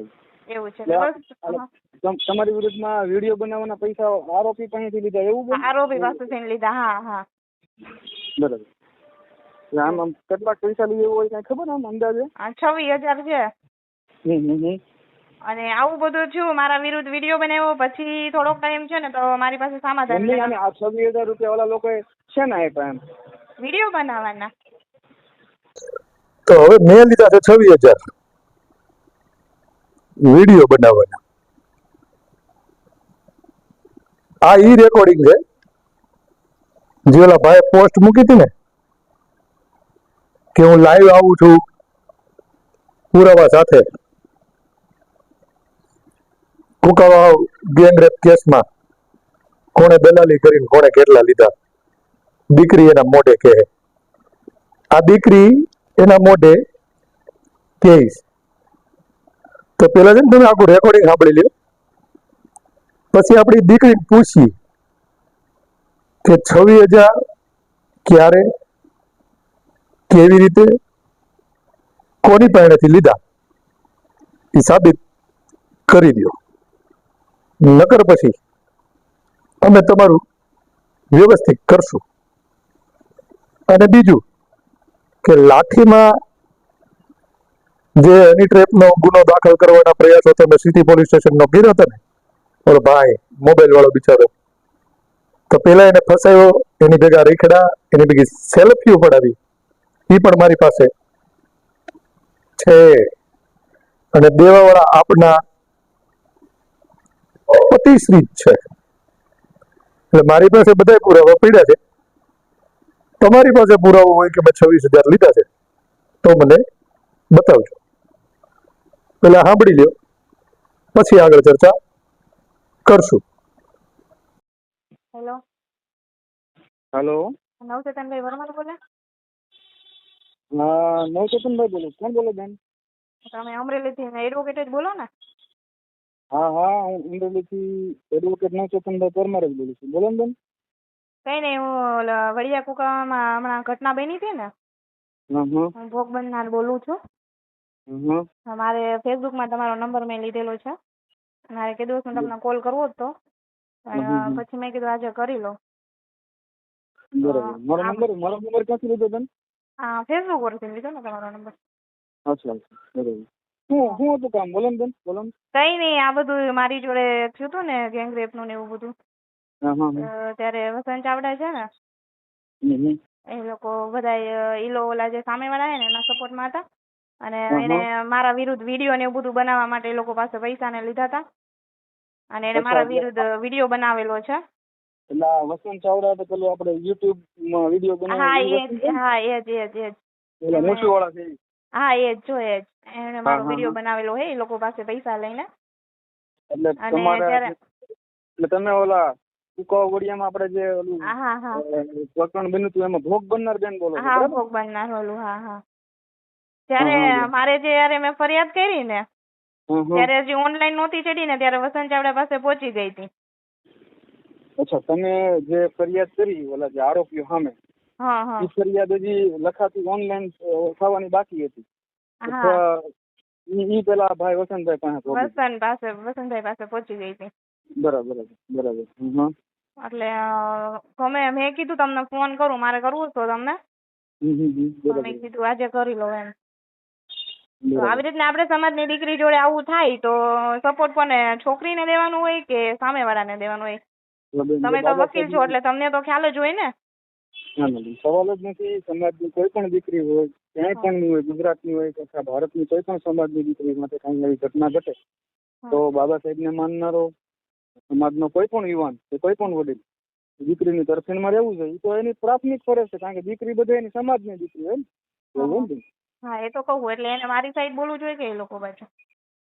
બરાબર એવું છે. તમારી વિરુદ્ધમાં વીડિયો બનાવવાના પૈસા આરોપી પાસેથી લીધા એવું આરોપી પાસેથી લીધા હા હા. બરાબર. આમ આમ કેટલા પૈસા એવું હોય કઈ ખબર આમ અંદાજે? છવ્વીસ હજાર છે. અને આવું બધું થયું મારા વિરુદ્ધ વીડિયો બનાવ્યો પછી થોડોક ટાઈમ છે ને તો મારી પાસે સમાધાન આને આ છવ્વીસ હજાર રૂપિયા વાળા લોકોએ શેના આપ્યા એમ? વીડિયો બનાવવાના. તો હવે મેં લીધા છે છવ્વીસ હજાર. વીડિયો બનાવવાના. આ ઈ રેકોર્ડિંગ છે. જે ઓલા ભાઈ પોસ્ટ મૂકી હતી ને, કે હું લાઈવ આવું છું પુરાવા સાથે. કુકાવાવ ગેંગરેપ કેસમાં કોણે દલાલી કરીને કોણે કેટલા લીધા? દીકરી એના મોઢે કહે. આ દીકરી એના મોઢે કહીશ તો પેલા છે ને તમે આખું રેકોર્ડિંગ સાંભળી લ્યો. પછી આપણી દીકરીને પૂછી કે છવ્વીસ હજાર ક્યારે, કેવી રીતે, કોની પાસેથી લીધા? એ સાબિત કરી દો નકર પછી અમે તમારું વ્યવસ્થિત કરશું. અને બીજું કે લાઠીમાં જે એની ટ્રેપનો ગુનો દાખલ કરવાના પ્રયાસો તમે સિટી પોલીસ સ્ટેશનનો કર્યો હતો ને ઓલો ભાઈ મોબાઈલ વાળો બિચારો. તો પેલા એને ફસાયો, એની ભેગા રીખડા, એની ભેગી સેલ્ફી પડાવી એ પણ મારી પાસે છે. અને દેવાવાળા આપના પતિશ્રી છે. એટલે મારી પાસે બધા પુરાવા પડ્યા છે. તમારી પાસે પુરાવો હોય કે મેં છવ્વીસ હજાર લીધા છે, તો મને બતાવજો. પેલા સાંભળી લ્યો. પછી આગળ ચર્ચા કરશું. હેલો. હેલો. નવચેતનભાઈ વર્મા બોલે? હા નવચેતનભાઈ બોલું. કોણ બોલો બેન? તમે અમરેલીથી એડવોકેટ જ બોલો ને. હા હા હું અમરેલીથી એડવોકેટ નવચેતનભાઈ પરમાર જ બોલું છું. બોલો ને બેન. કઈ નહીં હું ઓલા વડિયા કુકામાં હમણાં ઘટના બની હતી ને. હં ભોગ બનનાર બોલું છું. મારે ફેસબુકમાં તમારો નંબર મેં લીધેલો છે. મારે કીધું હતું તમને કોલ કરવો હતો. પછી મેં કીધું આજે કરી લો બરાબર. મારો નંબર મારો નંબર ક્યાંથી લીધો તમે હા ફેસબુક પરથી લીધો ને તમારો નંબર. અચ્છા અચ્છા. બરાબર. શું શું હતું કામ? બોલો ને બેન બોલો કઈ નહીં આ બધું મારી જોડે થયું હતું ને ગેંગ રેપનું ને એવું બધું. ત્યારે વસંત ચાવડા છે ને. એ લોકો બધા ઈલો ઓલા જે સામે વાળા ને એના સપોર્ટમાં હતા. અને એને મારા વિરુદ્ધ વીડિયો ને એવું બધું બનાવવા માટે એ લોકો પાસે પૈસા ને લીધા હતા. અને એને મારા વિરુદ્ધ વીડિયો બનાવેલો છે. એટલે આ વસંત ચાવડા તો પેલું આપણે યુટ્યુબમાં વીડિયો હા બનાવી એ જ હા એ જ એ જ એ જ. પેલા મોટી વાળા છે હા એ જ જો એ જ. એને મારો વીડિયો બનાવેલો હે એ લોકો પાસે પૈસા લઈને. એટલે તમારે એટલે તમે ઓલા કુકાવા વડિયામાં આપણે જે ઓલું હા હા હા. પ્રકરણ બન્યું હતું એમાં ભોગ બનનાર બેન બોલો હા ભોગ બનનાર ઓલું હા હા. ત્યારે મારે મારે જ્યારે મેં ફરિયાદ કરી ને. ત્યારે હજી ઓનલાઈન નહોતી ચડી ને ત્યારે વસંત ચાવડા પાસે પહોંચી ગઈ હતી. અચ્છા તમે જે ફરિયાદ કરી ઓલા જે આરોપીઓ સામે હા હા. એ ફરિયાદ હજી લખાતી ઓનલાઈન થવાની બાકી હતી? ઈ પેલા ભાઈ વસંતભાઈ પાસે વસંત પાસે વસંતભાઈ પાસે પહોંચી ગઈ હતી. બરાબર બરાબર. એટલે તમે મેં કીધું તમને ફોન કરું મારે કરવું તો તમને? મેં કીધું આજે કરી લો એમ. તો. આવી રીતના આપણે સમાજની દીકરી જોડે આવું થાય તો સપોર્ટ કોને? છોકરીને દેવાનું હોય કે સામેવાળાને દેવાનું હોય? તમે તો વકીલ છો એટલે તમને તો ખ્યાલ જ હોય ને? સવાલ જ નથી. સમાજની કોઈ પણ દીકરી હોય ક્યાંય પણ હોય ગુજરાતની હોય કે આખા ભારતની કોઈ પણ સમાજની દીકરી માટે કાંઈ એવી ઘટના ઘટે તો બાબા સાહેબને માનનારો સમાજનો કોઈ પણ યુવાન કે કોઈ પણ વડીલ દીકરીની તરફેણમાં રહેવું જોઈએ તો એની પ્રાથમિક ફરજ છે કારણ કે દીકરી બધે એની સમાજની દીકરી હોય? હા એ તો કહું એટલે એને મારી સાઈડ બોલવું જોઈએ કે એ લોકો બાજુ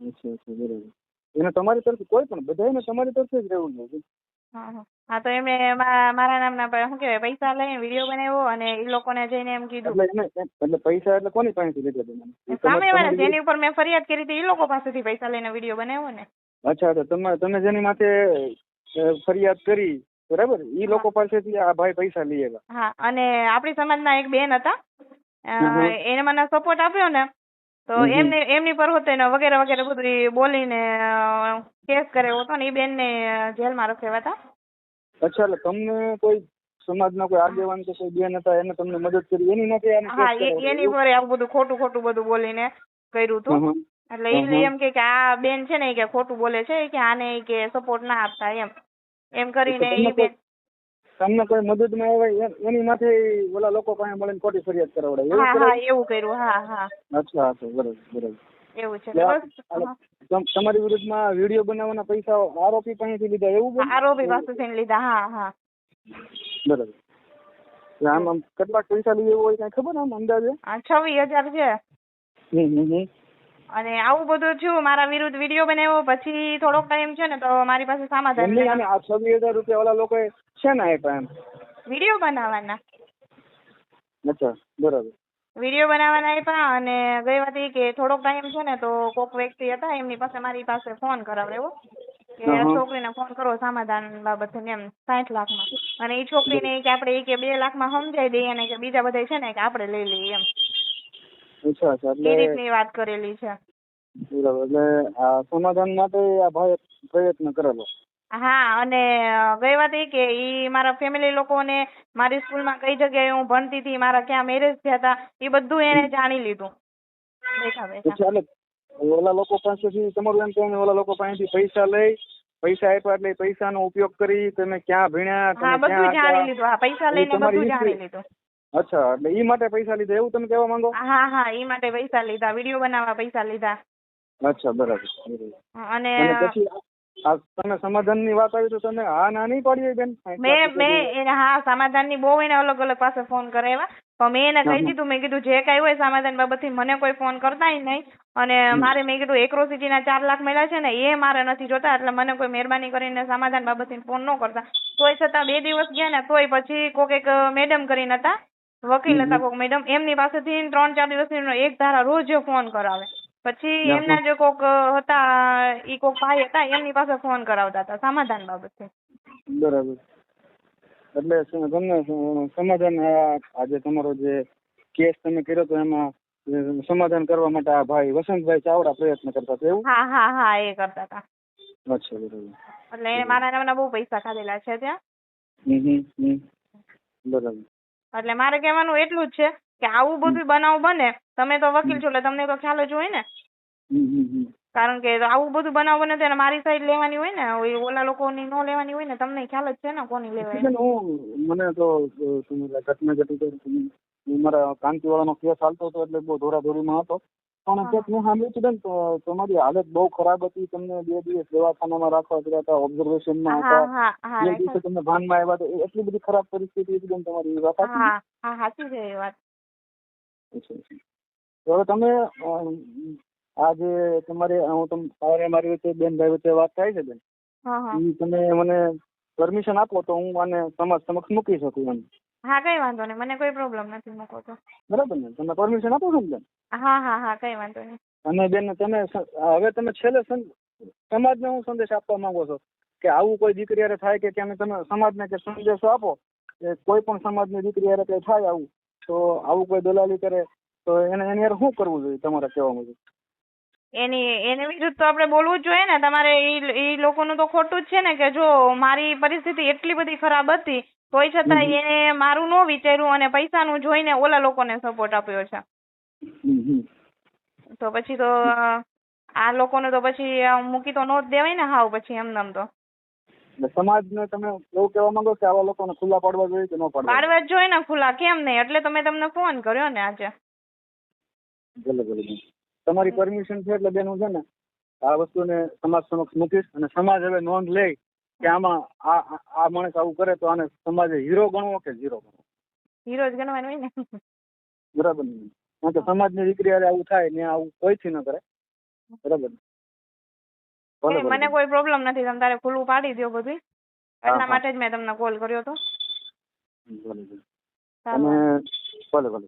અચ્છા અચ્છા બરાબર. એને તમારી તરફથી કોઈ પણ બધાને તમારી તરફથી જ રહેવું જોઈએ. હા હા. હા તો એમણે મારા નામના શું કહેવાય પૈસા લઈને વીડિયો બનાવ્યો અને એ લોકોને જઈને એમ કીધું. એટલે પૈસા એટલે કોની પાસેથી લીધા સામેવાળા જેની ઉપર મેં ફરિયાદ કરી હતી એ લોકો પાસેથી પૈસા લઈને વીડિયો બનાવ્યો ને. અચ્છા તો તમે તમે જેની માથે ફરિયાદ કરી બરાબર? ઈ લોકો પાસેથી આ ભાઈ પૈસા લઈ આવ્યા. હા અને આપણી સમાજના એક બેન હતા. એને મને સપોર્ટ આપ્યો ને તો. એમને એમની પર હોતે ને વગેરે વગેરે બધું ઈ બોલીને કેસ કરેલો હતો ને એ બેનને જેલમાં રખાવ્યા હતા. અચ્છા એટલે તમને કોઈ સમાજના કોઈ આગેવાન કે કોઈ બેન હતા એને તમને મદદ કરી? એની માટે હા એની પર આવું બધું ખોટું ખોટું બધું બોલીને કર્યું હતું. એટલે ઈ હમ. એમ કે આ બેન છે ને ઈ કે ખોટું બોલે છે કે આને કે સપોર્ટ ના આપતા એમ. એમ કરીને એ બેન તમને કોઈ મદદમાં આવે એની માટે ઓલા લોકો પાસે મળીને ખોટી ફરિયાદ કરાવડાય. હા હા એવું કર્યું. હા હા. અચ્છા અચ્છા બરાબર બરાબર. એવું છે. તમારી વિરુદ્ધમાં વીડિયો બનાવવાના પૈસા આરોપી પાસેથી લીધા એવું? આરોપી પાસેથી લીધા હા હા. બરાબર. આમ આમ કેટલા પૈસા લીધા એવું હોય કઈ ખબર આમ અંદાજે? છવ્વીસ હજાર છે. હમ હમ. અને આવું બધું થયું મારા વિરુદ્ધ વીડિયો બનાવ્યો પછી થોડોક ટાઈમ છે ને તો મારી પાસે સમાધાન એમની અને આ છવ્વીસ હજાર રૂપિયા ઓલા લોકોએ શેના આપ્યા એમ? વીડિયો બનાવવાના. અચ્છા બરાબર. વીડિયો બનાવવાના આપ્યા અને ગઈ વાત એ કે થોડોક ટાઈમ છે ને તો કોક વ્યક્તિ હતા એમની પાસે મારી પાસે ફોન કરાવડાવ્યો કે. છોકરીને ફોન કરો સમાધાન બાબતે એમ સાઠ લાખમાં. અને એ છોકરીને કે આપણે એ કે બે લાખમાં સમજાઈ દઈએ અને કે બીજા બધા છે ને કે આપણે લઈ લઈએ એમ. અચ્છા એ એટલે રીતની વાત કરેલી છે. બરાબર એટલે આ સમાધાન માટે આ ભાઈ પ્રયત્ન કરેલો. હા અને ગઈ વાત એ કે ઈ મારા ફેમિલી લોકોને મારી સ્કૂલમાં કઈ જગ્યાએ હું ભણતી હતી મારા ક્યાં મેરેજ થયા હતા એ બધું એને જાણી લીધું. બેઠા બેઠા. ઓલા લોકો પાસેથી તમારું એમ કહેવાનું ઓલા લોકો પાસેથી પૈસા લઈ પૈસા આપ્યા એટલે પૈસાનો ઉપયોગ કરી તમે ક્યાં ભણ્યા તમે બધું ક્યાં જાણી લીધું. હા પૈસા લઈને બધું જાણી લીધું. અચ્છા એટલે ઈ માટે પૈસા લીધા એવું તમે કહેવા માંગો? હા હા ઈ માટે પૈસા લીધા વીડિયો બનાવવા પૈસા લીધા. અચ્છા બરાબર. અને પછી તમે સમાધાનની વાત આવી તો તમે હા ના નહીં પાડી બેન? મેં મેં એને હા સમાધાનની બહુ એને અલગ અલગ પાસે ફોન કરાવ્યા પણ મેં એને કહી દીધું મેં કીધું જે કઈ હોય સમાધાન બાબતથી મને કોઈ ફોન કરતા નહીં. અને મારે મેં કીધું એક્રોસિટીના ચાર લાખ મળ્યા છે ને એ મારે નથી જોતા એટલે મને કોઈ મહેરબાની કરીને સમાધાન બાબતથી ફોન ન કરતા. તોય છતાં બે દિવસ ગયા ને તોય પછી કોક એક મેડમ કરીને હતા વકીલ હમ, હતા હમ. કોક મેડમ એમની પાસેથી ત્રણ ચાર દિવસની એક ધારા રોજ ફોન કરાવે. પછી હા, એમના જે કોક હતા ઈ કોક ભાઈ હતા એમની પાસે ફોન કરાવતા હતા સમાધાન બાબતે. બરાબર. એટલે શું તમને શું સમાધાન આ આજે તમારો જે કેસ તમે કર્યો તો એમાં જે સમાધાન કરવા માટે આ ભાઈ વસંતભાઈ ચાવડા પ્રયત્ન કરતા હતા એવું? હા હા હા એ કરતા હતા. અચ્છા બરાબર. એટલે એને મારા નામના બહુ પૈસા ખાધેલા છે ત્યાં. હમ હમ હમ. બરાબર. એટલે મારે કહેવાનું એટલું જ છે કે આવું બધું બનાવ બને તમે તો વકીલ છો એટલે તમને તો ખ્યાલ જ હોય ને. કારણ કે આવું બધું બનાવ બને તો મારી સાઈડ લેવાની હોય ને ઓલા લોકોની ન લેવાની હોય ને તમને ખ્યાલ જ છે ને કોની લેવાય. હું મને તો ઘટના ઘટી મારા કાંતિવાળાનો કેસ હાલતો હતો એટલે બહુ દોરાદોરીમાં હતો. પણ. કંઈક મેં સાંભળ્યું હતું બેન તમારી હાલત બહુ ખરાબ હતી. તમને બે દિવસ દવાખાનામાં રાખવા પડ્યા હતા ઓબ્ઝર્વેશનમાં હતા. બે દિવસે તમને ભાનમાં આવ્યા હતા. એટલી બધી ખરાબ પરિસ્થિતિ હતી બેન તમારી એ વાત હા હા સાચી છે એ વાત. હવે તમે આજે તમારે હું તમ સવારે મારી વચ્ચે બેન ભાઈ વચ્ચે વાત થાય છે બેન? તમે મને પરમિશન આપો તો હું આને સમાજ સમક્ષ મૂકી શકું એમ. હા કઈ વાંધો નહીં. મને કોઈ પ્રોબ્લેમ નથી મૂકો તો. બરાબર ને? તમે પરમિશન આપો છો ને બેન? હા હા હા કઈ વાંધો નહીં. અને બેન તમે હવે તમે છેલ્લે સમાજને હું સંદેશ આપવા માંગો છો કે આવું કોઈ દીકરી હારે થાય કે કેમ તમે સમાજને કે સંદેશો આપો કે કોઈ પણ સમાજની દીકરી હારે કઈ થાય આવું તો આવું કોઈ દલાલી કરે તો એને એની હારે શું કરવું જોઈએ તમારા કહેવા મુજબ? એની એની વિરુદ્ધ તો આપણે બોલવું જ જોઈએ ને. તમારે એ લોકોનું તો ખોટું જ છે ને કે જો મારી પરિસ્થિતિ એટલી બધી ખરાબ હતી તોય છતાં. એને મારું નો વિચાર્યું અને પૈસાનું જોઈને ઓલા લોકોને સપોર્ટ આપ્યો છે. તો પછી તો આ લોકોને તો પછી મૂકી તો નો જ દેવાય ને હાવ પછી એમ એમનેમ તો સમાજને તમે એવું કહેવા માંગો કે આવા લોકોને ખુલ્લા પાડવા જોઈએ કે ન પાડવા? પાડવા જ જોઈએ ને ખુલ્લા કેમ નહીં એટલે તમે તમને ફોન કર્યો ને આજે ભલે ભલે તમારી પરમિશન છે એટલે બેન હું છે ને આ વસ્તુને સમાજ સમક્ષ મૂકીશ અને સમાજ હવે નોંધ લે કે આમાં આ આ- માણસ આવું કરે તો આને સમાજે હીરો ગણવો કે ઝીરો ગણવો? હીરો જ ગણવાનો હોય ને? બરાબર ને? કારણ કે સમાજની દીકરી હારે આવું થાય ને આવું કોઈથી ન કરે? બરાબર ને? મને કોઈ પ્રોબ્લેમ નથી તમે તારે ખુલ્લું પાડી દો બધું. એટલા માટે જ મેં તમને કોલ કર્યો હતો. અને ભલે ભલે.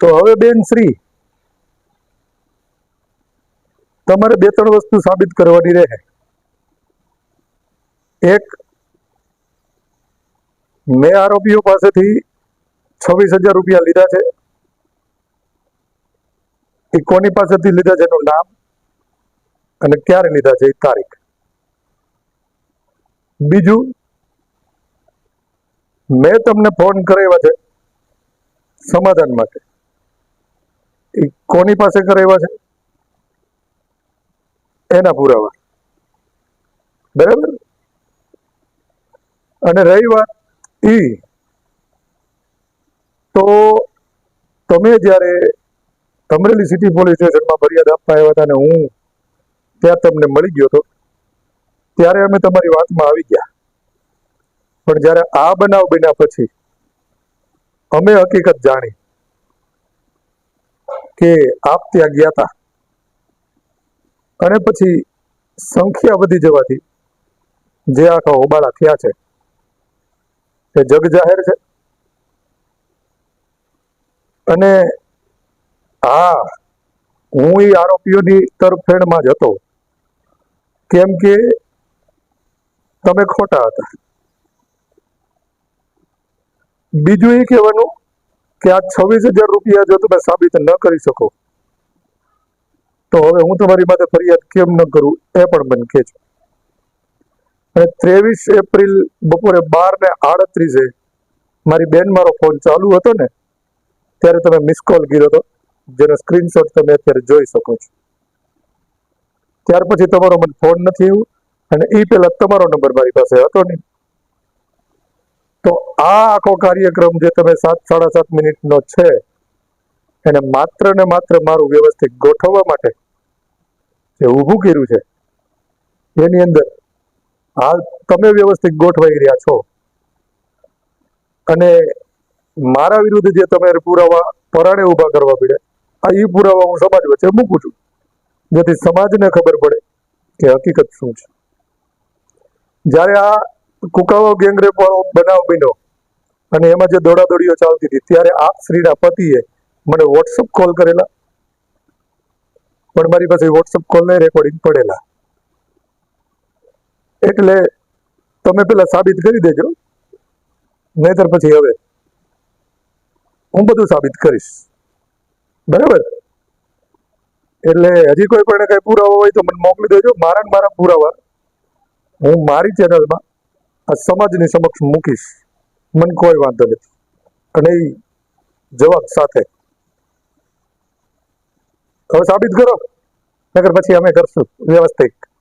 તો હવે બેન શ્રી તમારે બે ત્રણ વસ્તુ સાબિત કરવાની રહે. એક મેં આરોપીઓ પાસેથી છવ્વીસ હજાર રૂપિયા લીધા છે. એ કોની પાસેથી લીધા છે એનું નામ અને ક્યારે લીધા છે એ તારીખ. બીજું, મેં તમને ફોન કરાવ્યા છે સમાધાન માટે. એ કોની પાસે કરાવ્યા છે? એના પુરાવા. બરાબર? અને રહી વાત ઈ. તો તમે જ્યારે અમરેલી સિટી પોલીસ સ્ટેશનમાં ફરિયાદ આપવા આવ્યા હતા અને હું ત્યાં તમને મળી ગયો હતો, ત્યારે અમે તમારી વાતમાં આવી ગયા. પણ જ્યારે આ બનાવ બન્યા પછી અમે હકીકત જાણી કે આપ ત્યાં ગયા હતા અને પછી સંખ્યા વધી જવાથી જે આખા હોબાળા થયા છે એ જગ જાહેર છે? અને હા, હું એ આરોપીઓની તરફેણમાં જ હતો. કેમ કે તમે ખોટા હતા. બીજું એ કહેવાનું કે આ છવ્વીસ હજાર રૂપિયા જો તમે સાબિત ન કરી શકો, તો હવે હું તમારી માટે ફરિયાદ કેમ ન કરું એ પણ મને કહેજો. અને ત્રેવીસ એપ્રિલ બપોરે બાર ને આડત્રીસે મારી બેન મારો ફોન ચાલુ હતો ને, ત્યારે તમે મિસ કોલ કર્યો હતો, જેનો સ્ક્રીનશોટ તમે અત્યારે જોઈ શકો છો. ત્યાર પછી તમારો મને ફોન નથી આવ્યો, અને એ પહેલા તમારો નંબર મારી પાસે હતો નહીં. તો આ આખો કાર્યક્રમ જે તમે સાત, સાડા સાત મિનિટનો છે, એને માત્ર ને માત્ર મારું વ્યવસ્થિત ગોઠવવા માટે જે ઊભું કર્યું છે, એની અંદર હાલ તમે વ્યવસ્થિત ગોઠવાઈ રહ્યા છો. અને મારા વિરુદ્ધ જે તમે પુરાવા પરાણે ઊભા કરવા પડે આ એ પુરાવા હું સમાજ વચ્ચે મૂકું છું. જેથી સમાજને ખબર પડે કે હકીકત શું છે. જ્યારે આ કુકાવો ગેંગરેપ વાળો બનાવ બન્યો અને એમાં જે દોડાદોડીઓ ચાલતી હતી, ત્યારે આપ શ્રીના પતિએ મને વોટ્સઅપ કોલ કરેલા. પણ મારી પાસે વોટ્સઅપ કોલના રેકોર્ડિંગ પડેલા. એટલે તમે પેલા સાબિત કરી દેજો. નહીતર પછી હવે હું બધું સાબિત કરીશ. બરાબર? એટલે હજી કોઈ પણ કઈ પુરાવા હોય તો મને મોકલી દેજો. મારા મારા પુરાવા. હું મારી ચેનલમાં આ સમાજની સમક્ષ મૂકીશ. મને કોઈ વાંધો નથી. અને એ જવાબ સાથે. હવે સાબિત કરો. નગર પછી અમે કરશું વ્યવસ્થિત.